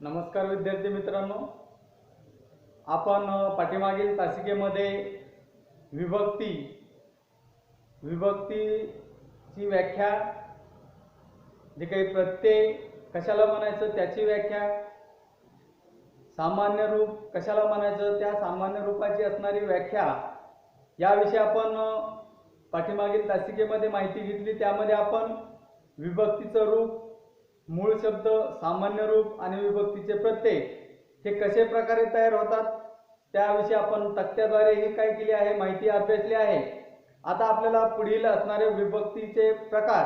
नमस्कार विद्यार्थी मित्रांनो. आपण पाठीमागील तासिकेमध्ये विभक्ती विभक्तीची व्याख्या जे काही प्रत्यय कशाला म्हणायचं त्याची व्याख्या सामान्य रूप कशाला म्हणायचं त्या सामान्य रूपाची असणारी व्याख्या याविषयी आपण पाठीमागील तासिकेमध्ये माहिती घेतली. त्यामध्ये आपण विभक्तीचं रूप मूळ शब्द सामान्य रूप आणि विभक्तीचे प्रत्यय हे कसे प्रकारे तयार होतात? त्याविषयी आपण तक्त्याद्वारे ही काय केली आहे माहिती अभ्यासली आहे. आता आपल्याला पुढील असणारे विभक्तीचे प्रकार.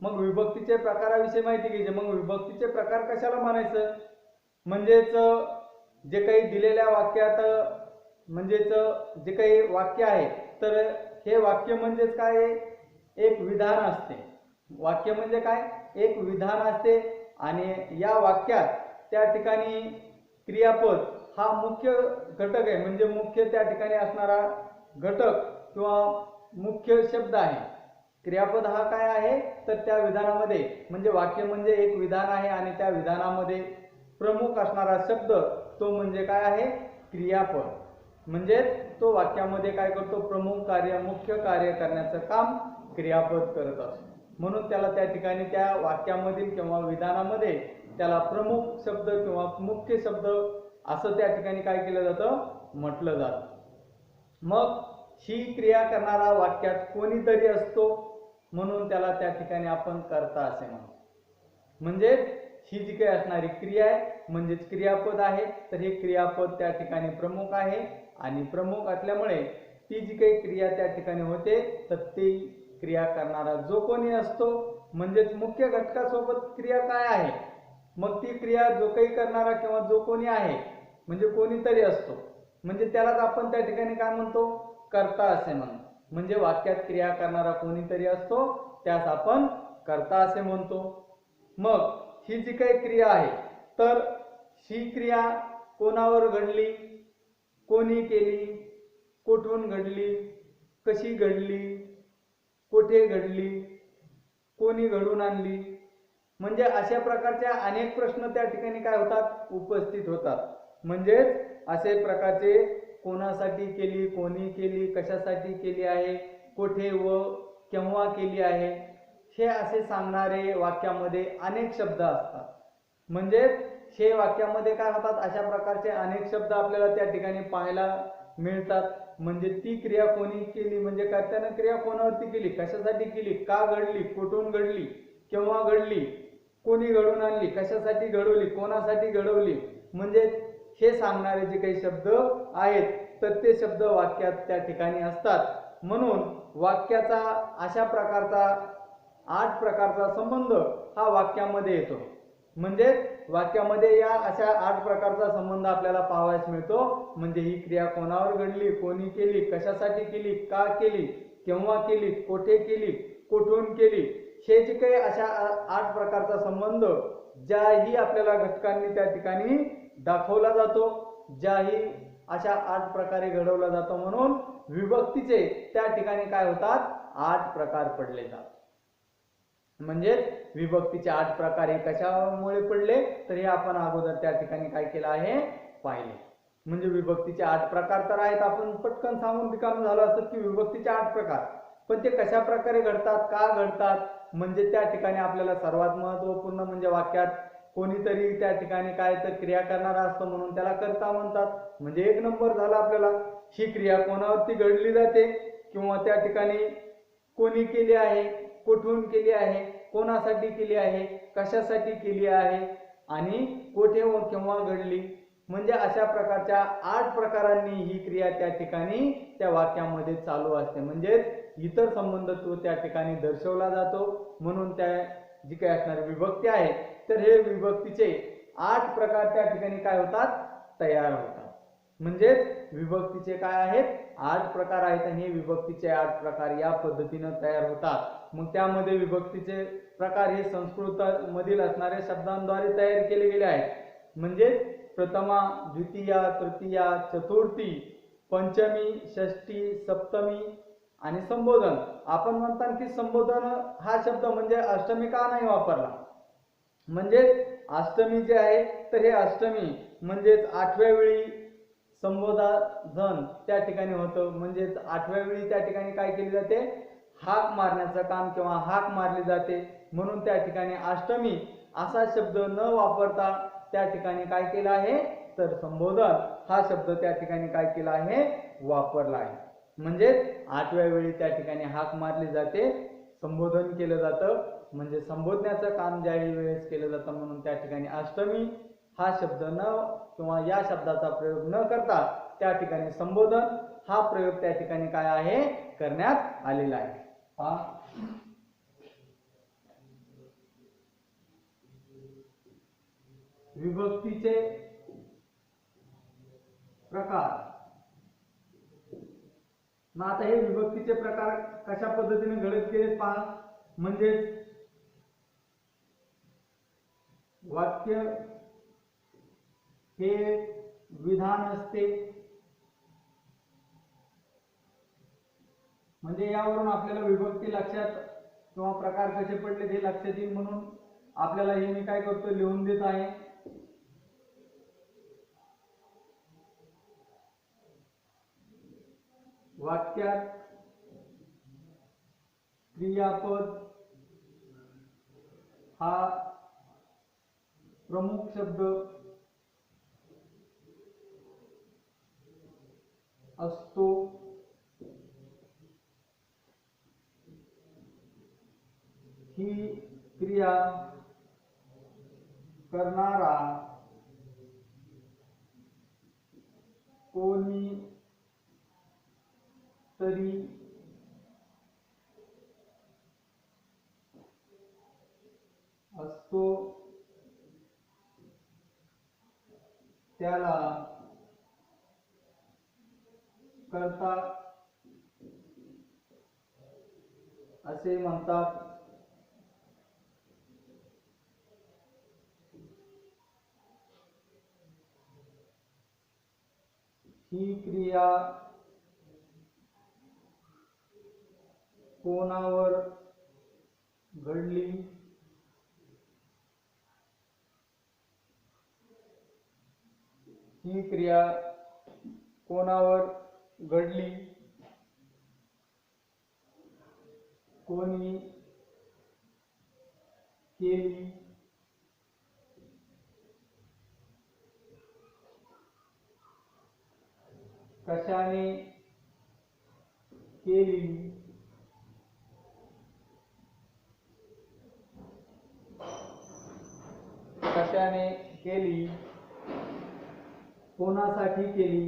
मग विभक्तीचे प्रकाराविषयी माहिती घ्यायची. मग विभक्तीचे प्रकार कशाला मानायचं? म्हणजेच जे काही दिलेल्या वाक्यात म्हणजेच जे काही वाक्य आहे तर हे वाक्य म्हणजेच काय? एक विधान असते. वाक्य म्हणजे काय? एक विधान असते आणि या वाक्यात त्या ठिकाणी क्रियापद हा मुख्य घटक आहे. म्हणजे मुख्य त्या ठिकाणी असणारा घटक किंवा मुख्य शब्द आहे. क्रियापद हा काय आहे? तर त्या विधानामध्ये म्हणजे वाक्य म्हणजे एक विधान आहे आणि त्या विधानामध्ये प्रमुख असणारा शब्द तो म्हणजे काय आहे? क्रियापद. म्हणजेच तो वाक्यामध्ये काय करतो? प्रमुख कार्य मुख्य कार्य करण्याचं काम क्रियापद करत असतो. म्हणून त्याला त्या ठिकाणी त्या वाक्यामधील किंवा विधानामध्ये त्याला प्रमुख शब्द किंवा मुख्य शब्द असं त्या ठिकाणी काय केलं जातं? म्हटलं जातं. मग ही क्रिया करणारा वाक्यात कोणीतरी असतो? म्हणून त्याला त्या ठिकाणी आपण करता असे म्हणतो. म्हणजेच ही जी काही असणारी क्रिया आहे म्हणजेच क्रियापद आहे तर हे क्रियापद त्या ठिकाणी प्रमुख आहे. आणि प्रमुख असल्यामुळे ती जी काही क्रिया त्या ठिकाणी होते तर ती क्रिया करणारा जो कोणी असतो म्हणजेच मुख्य घटकासोबत क्रिया काय आहे? मग ती क्रिया जो काही करणारा किंवा जो कोणी आहे म्हणजे कोणीतरी असतो. म्हणजे त्यालाच आपण त्या ठिकाणी काय म्हणतो? करता असे म्हणतो. म्हणजे वाक्यात क्रिया करणारा कोणीतरी असतो त्यास आपण करता असे म्हणतो. मग ही जी काही क्रिया आहे तर ही क्रिया कोणावर घडली? कोणी केली? कुठून घडली? कशी घडली? कुठे घडली? कोणी घडून आणली? म्हणजे अशा प्रकारच्या अनेक प्रश्न त्या ठिकाणी काय होतात? उपस्थित होतात. म्हणजेच असे प्रकारचे कोणासाठी केली कोणी केली कशासाठी केली आहे कोठे व केव्हा केली आहे हे असे सांगणारे वाक्यामध्ये अनेक शब्द असतात. म्हणजेच हे वाक्यामध्ये काय होतात? अशा प्रकारचे अनेक शब्द आपल्याला त्या ठिकाणी पाहायला मिळतात. म्हणजे ती क्रिया कोणी केली? म्हणजे कर्त्यानं क्रिया कोणावरती केली? कशासाठी केली? का घडली? कुठून घडली? केव्हा घडली? कोणी घडवून आणली? कशासाठी घडवली? कोणासाठी घडवली? म्हणजे हे सांगणारे जे काही शब्द आहेत तर ते शब्द वाक्यात त्या ठिकाणी असतात. म्हणून वाक्याचा अशा प्रकारचा आठ प्रकारचा संबंध हा वाक्यामध्ये येतो. म्हणजेच वाक्यामध्ये या अशा आठ प्रकारचा संबंध आपल्याला पाहावयास मिळतो. म्हणजे ही क्रिया कोणावर घडली कोणी केली कशासाठी केली का केली केव्हा केली कोठे केली कुठून केली हे जे काही अशा आठ प्रकारचा संबंध ज्याही आपल्याला घटकांनी त्या ठिकाणी दाखवला जातो ज्याही अशा आठ प्रकारे घडवला जातो म्हणून विभक्तीचे त्या ठिकाणी काय होतात? आठ प्रकार पडले जातात. म्हणजेच विभक्तीचे आठ प्रकार हे कशामुळे पडले? तर हे आपण अगोदर त्या ठिकाणी काय केलं आहे? पाहिले. म्हणजे विभक्तीचे आठ प्रकार तर आहेत आपण पटकन सांगून रिकाम झालो असतं की विभक्तीचे आठ प्रकार. पण ते कशा प्रकारे घडतात? का घडतात? म्हणजे त्या ठिकाणी आपल्याला सर्वात महत्त्वपूर्ण म्हणजे वाक्यात कोणीतरी त्या ठिकाणी काय तर क्रिया करणारा असतो म्हणून त्याला करता म्हणतात. म्हणजे एक नंबर झाला आपल्याला. ही क्रिया कोणावरती घडली जाते? किंवा त्या ठिकाणी कोणी केली आहे? कुठून केली आहे? कोणासाठी केली आहे? कशासाठी केली आहे? आणि कोठे व केव्हा घडली? म्हणजे अशा प्रकारच्या आठ प्रकारांनी ही क्रिया त्या ठिकाणी त्या वाक्यामध्ये चालू असते. म्हणजेच इतर संबंध तो त्या ठिकाणी दर्शवला जातो. म्हणून त्या जी काही असणारी विभक्ती आहे तर हे विभक्तीचे आठ प्रकार त्या ठिकाणी काय होतात? तयार होतात. म्हणजेच विभक्तीचे काय आहेत? आठ प्रकार आहेत आणि हे विभक्तीचे आठ प्रकार या पद्धतीनं तयार होतात. मग त्यामध्ये विभक्तीचे प्रकार हे संस्कृत मधील असणाऱ्या शब्दांद्वारे तयार केले गेले आहेत. म्हणजे प्रथमा द्वितीया तृतीया चतुर्थी पंचमी षष्टी सप्तमी आणि संबोधन. आपण म्हणतात की संबोधन हा शब्द म्हणजे अष्टमी का नाही वापरला? म्हणजे अष्टमी जे आहे तर हे अष्टमी म्हणजेच आठव्या वेळी संबोधन त्या ठिकाणी होतं. म्हणजेच आठव्या वेळी त्या ठिकाणी काय केले जाते? हाक मारण्याचं काम किंवा हाक मारली जाते. म्हणून त्या ठिकाणी अष्टमी असा शब्द न वापरता त्या ठिकाणी काय केलं आहे? तर संबोधन. हा शब्द त्या ठिकाणी काय केला आहे? वापरला आहे. म्हणजेच आठव्या वेळी त्या ठिकाणी हाक मारली जाते. संबोधन केलं जातं. म्हणजे संबोधण्याचं काम ज्या वेळेस केलं जातं म्हणून त्या ठिकाणी अष्टमी हा शब्द न किंवा या शब्दाचा प्रयोग न करता त्या ठिकाणी संबोधन. हा प्रयोग त्या ठिकाणी काय आहे? करण्यात आलेला आहे. हा. विभक्तीचे प्रकार. मग आता हे विभक्तीचे प्रकार कशा पद्धतीने घडत गेले पहा. म्हणजेच वाक्य हे विधान असते. म्हणजे यावरून आपल्याला विभक्ती लक्षात किंवा प्रकार कसे पडले ते लक्षात येईल म्हणून आपल्याला हे मी काय करतो लिहून देत आहे. वाक्यात क्रियापद हा प्रमुख शब्द असतो. ही क्रिया करणारा कोणी तरी असतो त्याला करता असे म्हणतात. ही क्रिया कोणावर घडली? ही क्रिया कोणावर घडली? कोणी केली? कशाने केली? कशाने केली? कोणासाठी केली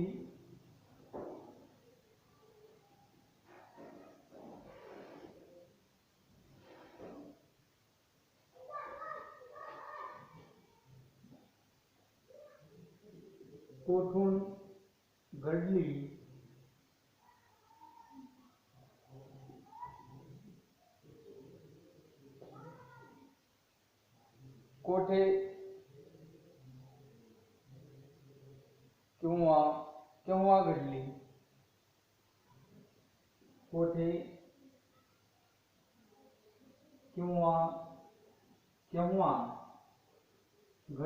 कोठून घडली कोठे किंवा केव्हा घडली कोठे किंवा केव्हा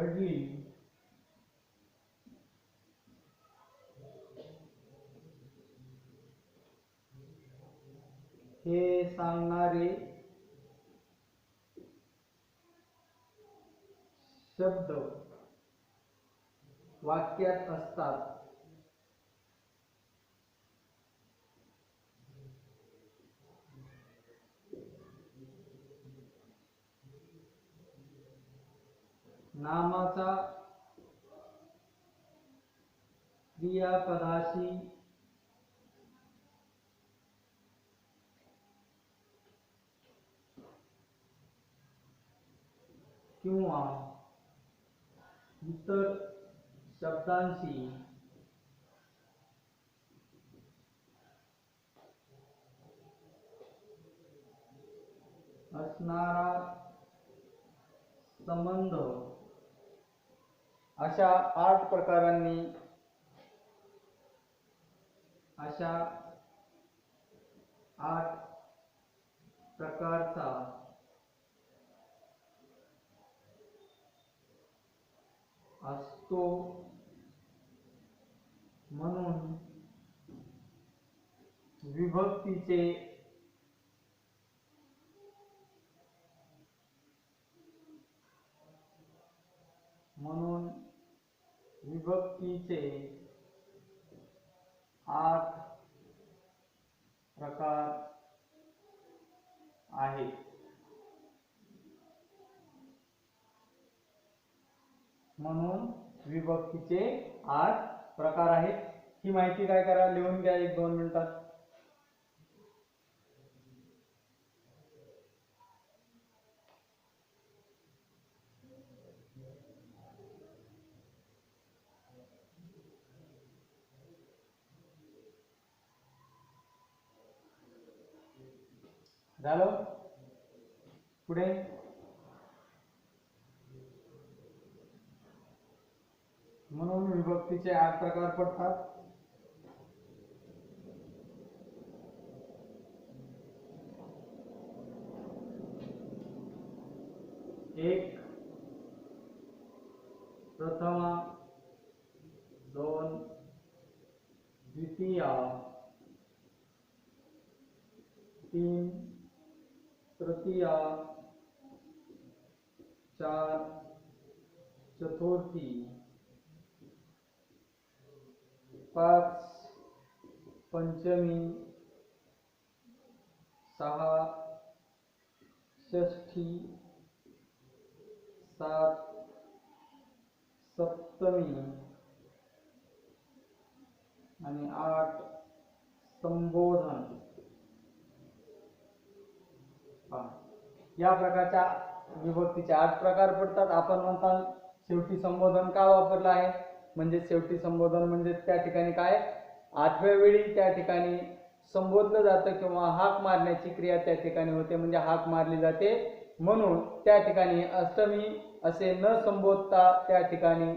घडली हे सांगणारे शब्द वाक्यात असतात. नामाचा क्रियापदाशी किंवा इतर शब्दांशी असणारा संबंध अशा आठ प्रकारांनी अशा आठ प्रकारचा असतो म्हणून विभक्तीचे म्हणून विभक्तीचे आठ प्रकार आहेत. म्हणून विभक्तीचे आठ प्रकार आहेत. ही माहिती काय करा लिहून घ्या एक दोन मिनिटात. झालं? पुढे? म्हणून विभक्तीचे आठ प्रकार पडतात एक प्रथमा दोन द्वितीया तीन तृतीया चार चतुर्थी पाच पंचमी सहा षष्ठी सात सप्तमी आणि आठ संबोधन. या प्रकारच्या विभक्तीचे आठ प्रकार पडतात. आपण म्हणताल शेवटी संबोधन का वापरलं आहे? म्हणजे शेवटी संबोधन म्हणजे त्या ठिकाणी काय? आठव्या वेळी त्या ठिकाणी संबोधलं जातं किंवा हाक मारण्याची क्रिया त्या ठिकाणी होते. म्हणजे हाक मारली जाते. म्हणून त्या ठिकाणी अष्टमी असे न संबोधता त्या ठिकाणी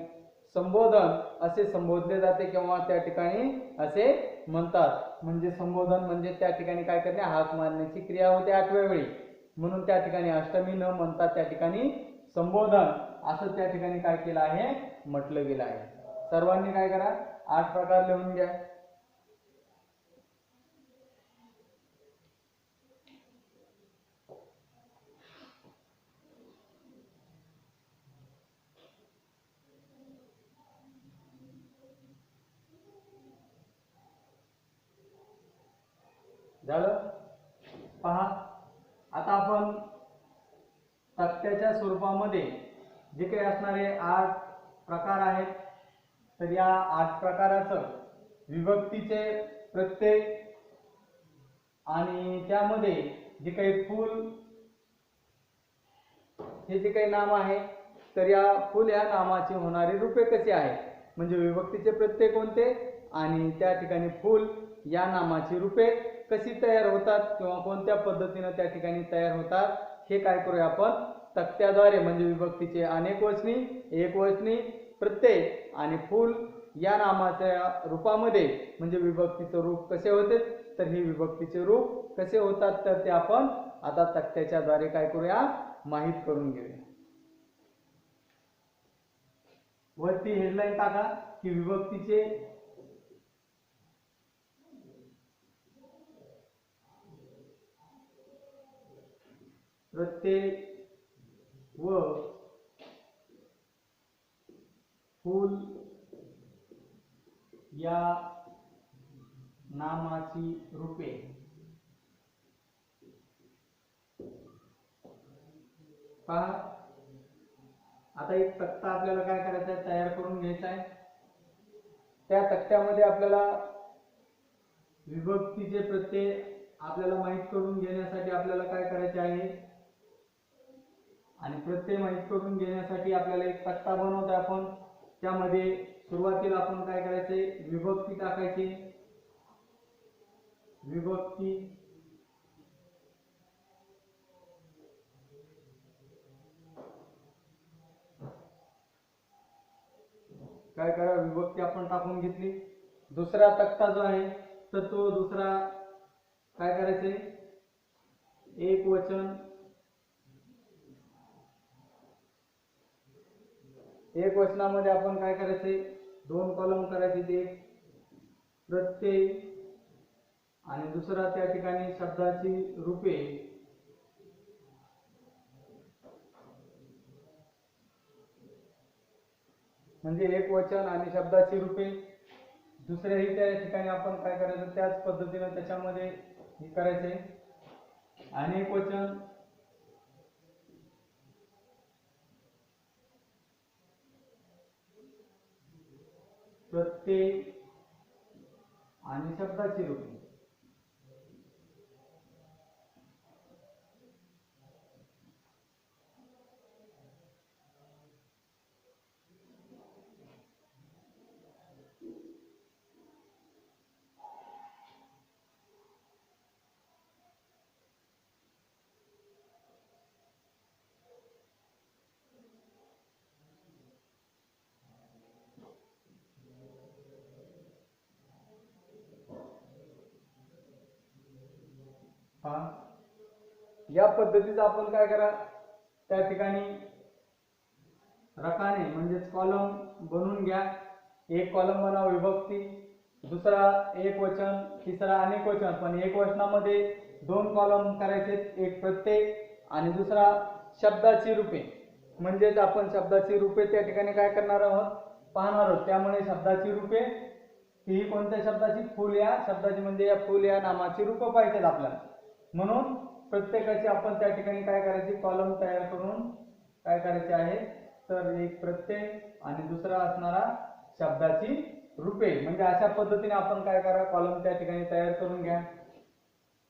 संबोधन असे संबोधले जाते किंवा त्या ठिकाणी असे म्हणतात. म्हणजे संबोधन म्हणजे त्या ठिकाणी काय करणे? हाक मारण्याची क्रिया होते आठव्या वेळी म्हणून त्या ठिकाणी अष्टमी न म्हणता त्या ठिकाणी संबोधन. असं त्या ठिकाणी काय केलं आहे? म्हटलं गेलं आहे. सर्वांनी काय करा? आठ प्रकार लिहून घ्या झालं पहा. आता आपण तक्त्याच्या स्वरूपामध्ये जे काही असणारे आठ प्रकार आहेत तर या आठ प्रकाराचं विभक्तीचे प्रत्येक आणि त्यामध्ये जे काही फूल हे जे काही नाम आहे तर या फुल या नामाची होणारी रूपे कशी आहेत? म्हणजे विभक्तीचे प्रत्यय कोणते? आणि त्या ठिकाणी फुल या नामाची रूपे कशी तयार होतात किंवा कोणत्या पद्धतीनं त्या ठिकाणी तयार होतात हे काय करूया आपण? तक्त्याद्वारे म्हणजे विभक्तीचे अनेक वचनी एक वचनी प्रत्यय आणि फुल या नामाच्या रूपामध्ये म्हणजे विभक्तीचं रूप कसे होते तर हे विभक्तीचे रूप कसे होतात तर ते आपण आता तक्त्याच्या द्वारे काय करूया? माहीत करून घेऊया. वरती हेडलाईन टाका की विभक्तीचे प्रत्यय व फूल या नामाची रूपे. पहा. आता एक तक्ता आपल्याला काय करायचा आहे? तयार करून घ्यायचा आहे. त्या तक्त्यामध्ये आपल्याला विभक्तीचे प्रत्यय आपल्याला माहीत करून घेण्यासाठी आपल्याला काय करायचे आहे? आणि प्रत्यय माहीत करून घेण्यासाठी आपल्याला एक तक्ता बनवतो आपण. त्यामध्ये सुरुवातीला आपण काय करायचे? विभक्ती टाकायची. विभक्ती काय करा? विभक्ती आपण टाकून घेतली. दुसरा तक्ता जो आहे तर तो दुसरा काय करायचे? एक वचन एक वचनामध्ये आपण काय करायचे दोन कॉलम करायचे ते. प्रत्यय आणि दुसरा त्या ठिकाणी शब्दाची रूपे. म्हणजे एक वचन आणि शब्दाची रूपे. दुसऱ्याही त्या ठिकाणी आपण काय करायचं? त्याच पद्धतीनं त्याच्यामध्ये हे करायचे आणि एक वचन प्रत्यय आणि शब्दाची रूपे हा या पद्धतीचा आपण काय करा? त्या ठिकाणी रकाने म्हणजेच कॉलम बनवून घ्या. एक कॉलम बनवा विभक्ती दुसरा एक वचन तिसरा अनेक वचन. पण एक वचनामध्ये दोन कॉलम करायचे एक प्रत्येक आणि दुसरा शब्दाची रूपे. म्हणजेच आपण शब्दाची रूपे त्या ठिकाणी काय करणार आहोत? पाहणार आहोत. त्यामुळे शब्दाची रूपे ही कोणत्या शब्दाची? फुल या. शब्दाची म्हणजे या फुल या नामाची रूपं पाहिजेत आपल्याला. म्हणून प्रत्येकाची आपण त्या ठिकाणी काय करायची? कॉलम तयार करून काय करायचे आहे? तर एक प्रत्यय आणि दुसरा असणारा शब्दाची रूपे. म्हणजे अशा पद्धतीने आपण काय करा? कॉलम त्या ठिकाणी तयार करून घ्या.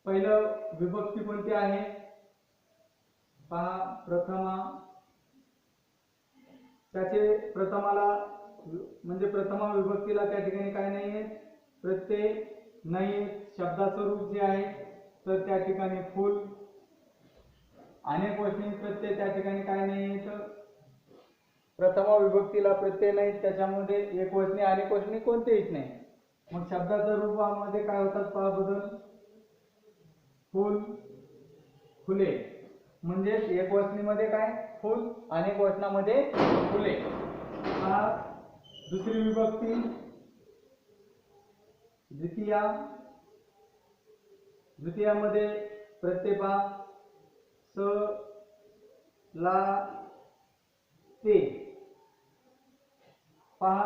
पहिलं विभक्ती कोणती आहे? पहा प्रथमा. त्याचे प्रथमाला म्हणजे प्रथमा विभक्तीला त्या ठिकाणी काय नाहीये? प्रत्यय नाही शब्दाचं रूप जे आहे तर त्या ठिकाणी फुल. अनेक वचनी प्रत्यय त्या ठिकाणी काय नाही तर प्रथमा विभक्तीला प्रत्यय नाही त्याच्यामध्ये एक वचनी अनेक वचनी कोणतेहीच नाही. मग शब्दाच्या रूपामध्ये काय होतात पहा बदल. फुल फुले. म्हणजेच एक वचनीमध्ये काय? फुल. अनेक वचनामध्ये फुले. हा दुसरी विभक्ती. द्वितीया. द्वितीयामध्ये प्रत्येपा स ला ते. पहा.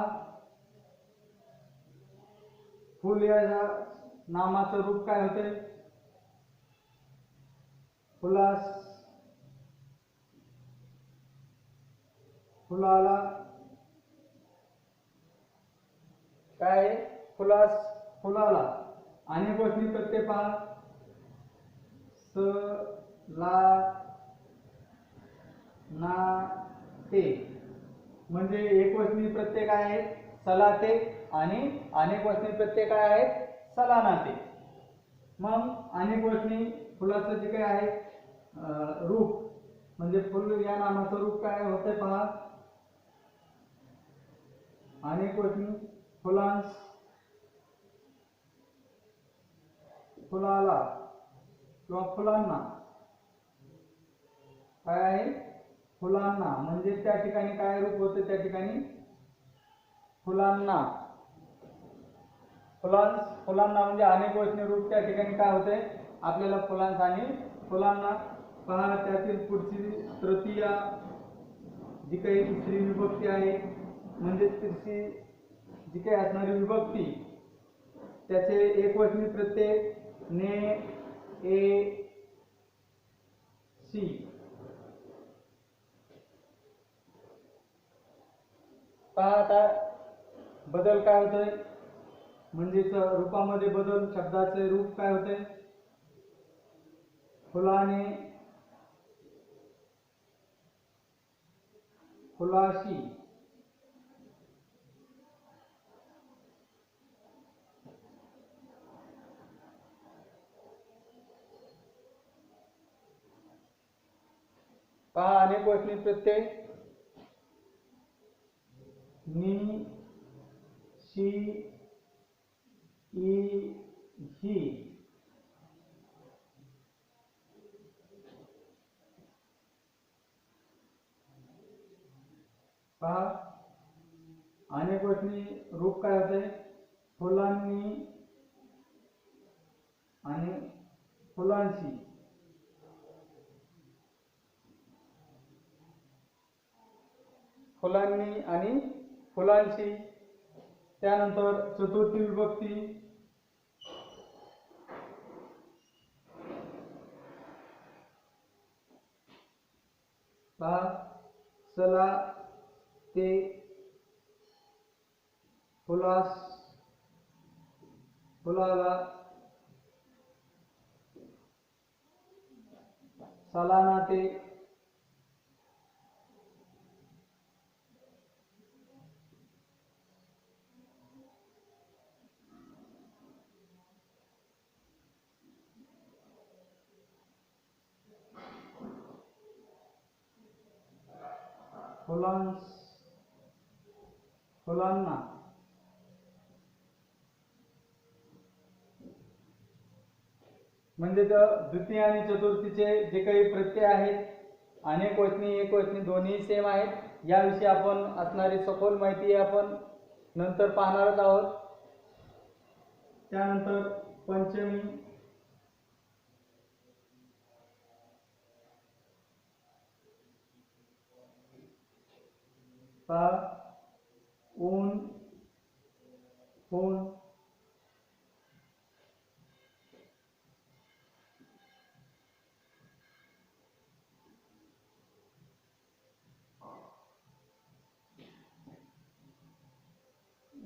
फुल या नामाचं रूप काय होते? फुलास. फुलाला. काय फुलास फुलाला. आणि गोष्टी प्रत्यय पहा स ला ना ते. म्हणजे एक वचनी प्रत्यय काय आहे सलाते आणि अनेक वचनी प्रत्यय काय आहेत सलानाते मग अनेक वचनी फुलाचं जे काय आहे रूप म्हणजे फुल या नामाचं रूप काय होतंय पहा. अनेक वचनी फुलांस फुलाला. किंवा फुलांना. काय आहे? फुलांना. म्हणजे त्या ठिकाणी काय रूप होते? त्या ठिकाणी फुलांना. फुलांस फुलांना म्हणजे अनेक वचने रूप त्या ठिकाणी काय होते? आपल्याला फुलांस आणि फुलांना पहा त्यातील पुढची तृतीया जी काही तिसरी विभक्ती आहे म्हणजे तिसरी जी काही असणारी विभक्ती त्याचे एक वचनी प्रत्यय ने ए सी पहा आता बदल काय होतोय? म्हणजेच रूपामध्ये बदल शब्दाचे रूप काय होते? फुलाने फुलाशी. पहा अनेक वचनी प्रत्यय नी शी ई ही. पहा अनेक वचनी रूप काय होते फुलांनी आणि फुलांशी. फुलांनी आणि फुलांशी. त्यानंतर चतुर्थी विभक्ती पहा चला ते फुलास फुलाला सलाना ते फुलांस फुलांना. म्हणजे तर द्वितीय आणि चतुर्थीचे जे काही प्रत्यय आहेत अनेक वचनी एक वचनी दोन्ही सेम आहेत. याविषयी आपण असणारी सखोल माहिती आपण नंतर पाहणारच आहोत. त्यानंतर पंचमी पहा ऊन ऊन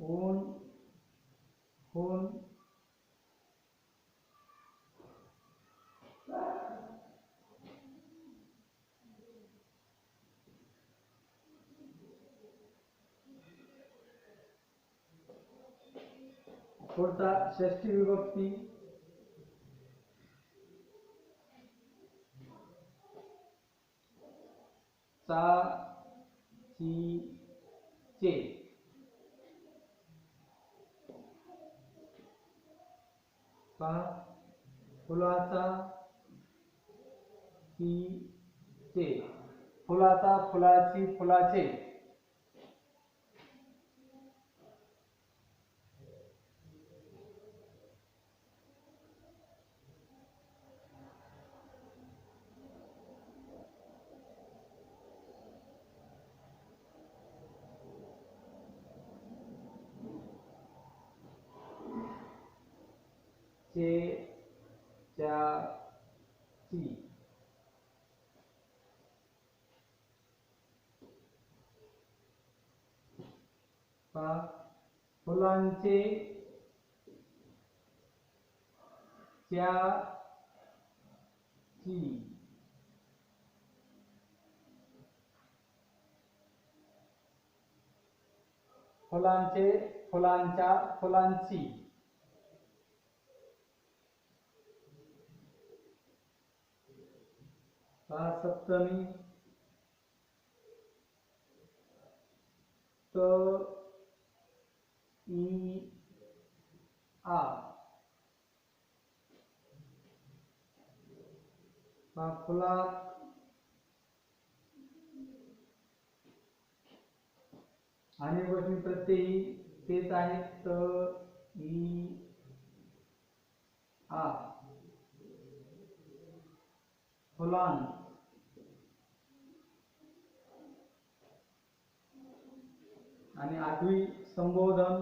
ऊन ऊन पुढचा षष्टी विभक्ती. सा ची चे. पहा फुलाचा ची चे. फुलाचा फुलाची फुलाचे. चे च्या ची. फुलांचे च्या ची. फुलांचे फुलांच्या फुलांची. हा सप्तमी त ई आ. पहा फुला आणि गोष्टी प्रत्ययी तेच आहेत. त ई आ. फुलान. आणि आठवी संबोधन.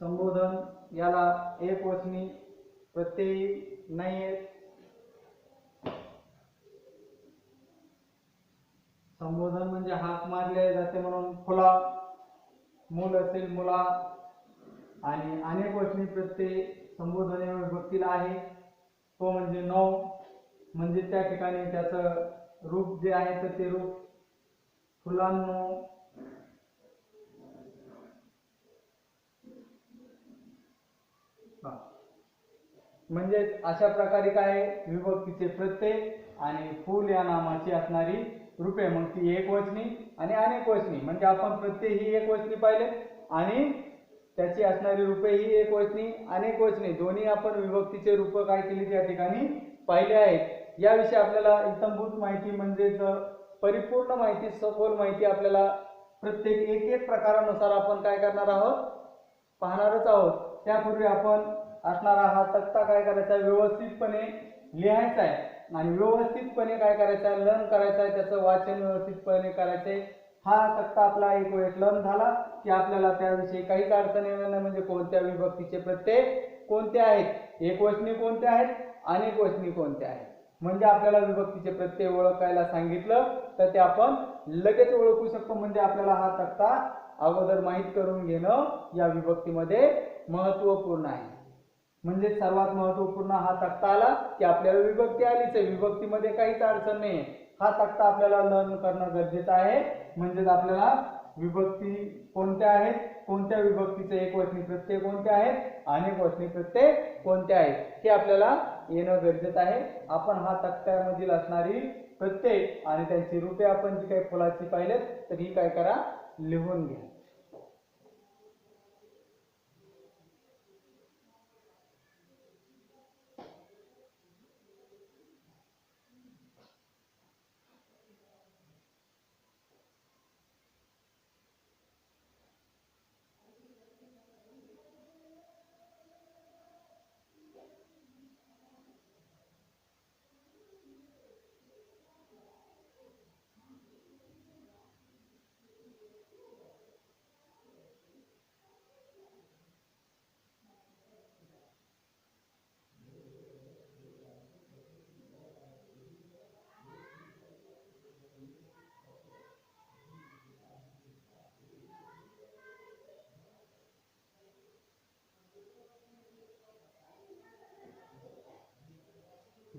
संबोधन याला एक वचनी प्रत्ययी नाही संबोधन म्हणजे हाक मारले जाते म्हणून फुला मूल असेल मुला. आणि अनेक वचनी प्रत्यय संबोधन विभक्तीला आहे. तो म्हणजे नऊ म्हणजे त्या ठिकाणी त्याचं रूप जे आहे तर ते रूप फुलांनो हा. म्हणजे अशा प्रकारे काय आहे? विभक्तीचे प्रत्यय आणि फूल या नामाची असणारी रूपे मग ती एक वचनी आणि अनेक वचनी म्हणजे आपण प्रत्यय ही एक वचनी पाहिले आणि त्याची असणारी रूपे ही एक वचनी अनेक वचनी दोन्ही आपण विभक्तीचे रूप काय केली त्या ठिकाणी? पाहिले आहेत. याविषयी आपल्याला इत्थंभूत माहिती म्हणजेच परिपूर्ण माहिती सखोल माहिती आपल्याला प्रत्येक एक एक प्रकारानुसार आपण काय करणार आहोत? पाहणारच आहोत. त्यापूर्वी आपण असणारा हा तक्ता काय करायचा आहे? व्यवस्थितपणे लिहायचा आहे. आणि व्यवस्थितपणे काय करायचं आहे? लर्न करायचं आहे. त्याचं वाचन व्यवस्थितपणे करायचं आहे. हा तक्ता आपला एक वेळेस लम झाला की आपल्याला त्याविषयी काहीच अडचण येणार नाही म्हणजे कोणत्या विभक्तीचे प्रत्यय कोणते आहेत? एक वचनी कोणते आहेत? अनेक वचनी कोणते आहेत? म्हणजे आपल्याला विभक्तीचे प्रत्यय ओळखायला सांगितलं तर ते आपण लगेच ओळखू शकतो. म्हणजे आपल्याला हा तक्ता अगोदर माहीत करून घेणं या विभक्तीमध्ये महत्त्वपूर्ण आहे. म्हणजे सर्वात महत्त्वपूर्ण हा तक्ता आला की आपल्याला विभक्ती आलीच आहे. विभक्तीमध्ये काहीच अडचण नाही हा तक्ता आपल्याला लर्न करणं गरजेचं आहे. म्हणजेच आपल्याला विभक्ती कोणत्या आहेत? कोणत्या विभक्तीचे एक वचनी प्रत्यय कोणते आहेत? अनेक वचनी प्रत्यय कोणते आहेत? हे आपल्याला येणं गरजेचं आहे. आपण हा तक्त्यामधील असणारी प्रत्यय आणि त्यांची रूपे आपण जी काही फुलाची पाहिलेत तर ही काय करा? लिहून घ्या.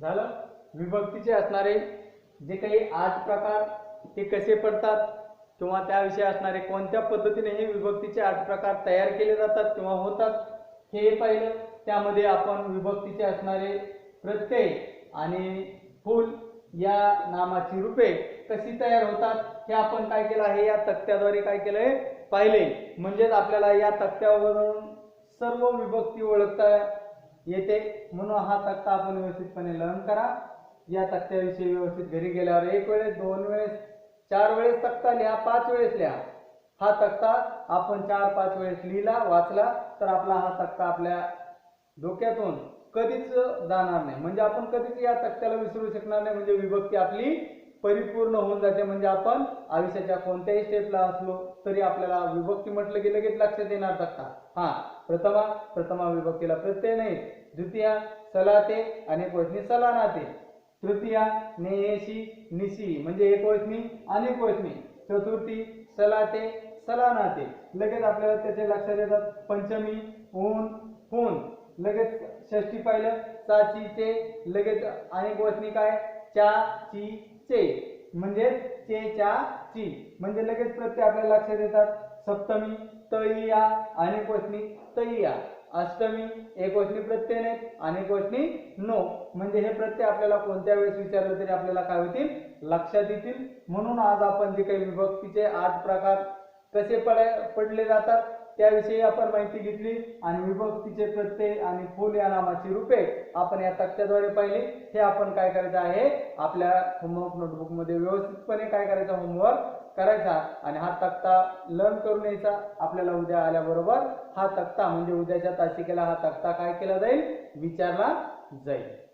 झालं? विभक्तीचे असणारे जे काही आठ प्रकार ते कसे पडतात? किंवा त्याविषयी असणारे कोणत्या पद्धतीने हे विभक्तीचे आठ प्रकार तयार केले जातात किंवा होतात? हे पाहिलं. त्यामध्ये आपण विभक्तीचे असणारे प्रत्यय आणि फूल या नामाची रूपे कशी तयार होतात हे आपण काय केलं आहे? या तक्त्याद्वारे काय केलंय? पाहिले. म्हणजेच आपल्याला या तक्त्यावरून सर्व विभक्ती ओळखता येते. म्हणून हा तक्ता आपण व्यवस्थितपणे लर्न करा. या तक्त्याविषयी व्यवस्थित घरी गेल्यावर एक वेळेस दोन वेळेस चार वेळेस तक्ता लिहा पाच वेळेस लिहा. हा तक्ता आपण चार पाच वेळेस लिहिला वाचला तर आपला हा तक्ता आपल्या डोक्यातून कधीच जाणार नाही. म्हणजे आपण कधीच या तक्त्याला विसरू शकणार नाही. म्हणजे विभक्ती आपली परिपूर्ण होऊन जाते. म्हणजे आपण आयुष्याच्या कोणत्याही स्टेपला असलो तरी आपल्याला विभक्ती म्हटलं की लगेच लक्षात येणार तक्ता. हा. प्रथमा प्रथमा विभक्तीला प्रत्यय नाही. द्वितीया सलाते अनेक वचनी सलानाते. तृतीया नेयेशी निशी म्हणजे एक वचनी अनेक वचनी चतुर्थी सलाते सलानाते. लगेच आपल्याला त्याचे लक्षात येतात. पंचमी ऊन फून. लगेच षष्टी पाहिलं चाची चे लगेच अनेक वचनी काय? चा ची चे. म्हणजे चे चा ची. म्हणजे लगेच प्रत्यय आपल्याला लक्षात येतात. सप्तमी तैया अनेक वचनी तैया अष्टमी एक वचनी प्रत्यय नाहीत अनेक वचनी नो. म्हणजे हे प्रत्यय आपल्याला कोणत्या वेळेस विचारलं तरी आपल्याला काय होतील? लक्षात येतील. म्हणून आज आपण जे काही विभक्तीचे आठ प्रकार कसे पड पडले जातात त्याविषयी आपण माहिती घेतली आणि विभक्तीचे प्रत्यय आणि फुल या नामाची रूपे आपण या तक्त्याद्वारे पाहिली. हे आपण काय करायचं आहे? आपल्या होमवर्क नोटबुकमध्ये व्यवस्थितपणे काय करायचं? होमवर्क करायचा आणि हा तक्ता लर्न करून यायचा. आपल्याला उद्या आल्याबरोबर हा तक्ता म्हणजे उद्याच्या तासिकेला हा तक्ता काय केला जाईल? विचारला जाईल.